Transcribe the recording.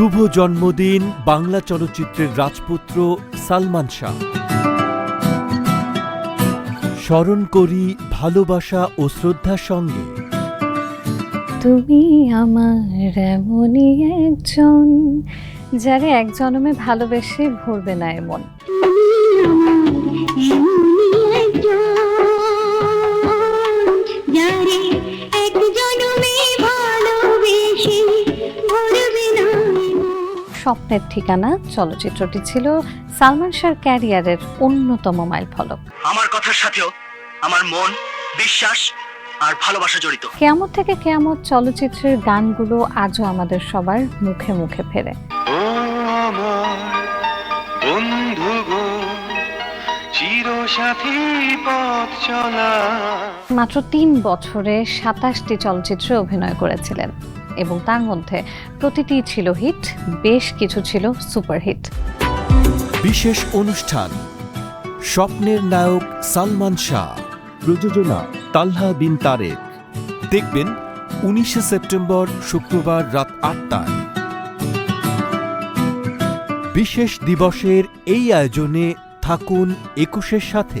শুভ জন্মদিন, বাংলা চলচ্চিত্রের রাজপুত্র সালমান শাহ। স্মরণ করি ভালোবাসা ও শ্রদ্ধার সঙ্গে। তুমি আমার এমনই একজন, যারে এক জনমে ভালোবেসে ভরবে না এমন। স্বপ্নের ঠিকানা চলচ্চিত্রটি ছিল সালমান শাহর ক্যারিয়ারের অন্যতম মাইল ফলক। আমার কথার সাথেও আমার মন বিশ্বাস আর ভালোবাসা জড়িত। কেয়ামত থেকে কেয়ামত চলচ্চিত্রের গানগুলো আজও আমাদের সবার মুখে মুখে ফেরে। মাত্র তিন বছরে সাতাশটি চলচ্চিত্রে অভিনয় করেছিলেন। এবং তার মধ্যে প্রতিটি ছিল হিট বেশ কিছু ছিল সুপারহিট বিশেষ অনুষ্ঠান স্বপ্নের নায়ক সালমান শাহ। প্রযোজনা তালহা বিন তারেক। দেখবেন উনিশে সেপ্টেম্বর শুক্রবার রাত আটটায়। বিশেষ দিবসের এই আয়োজনে থাকুন একুশের সাথে।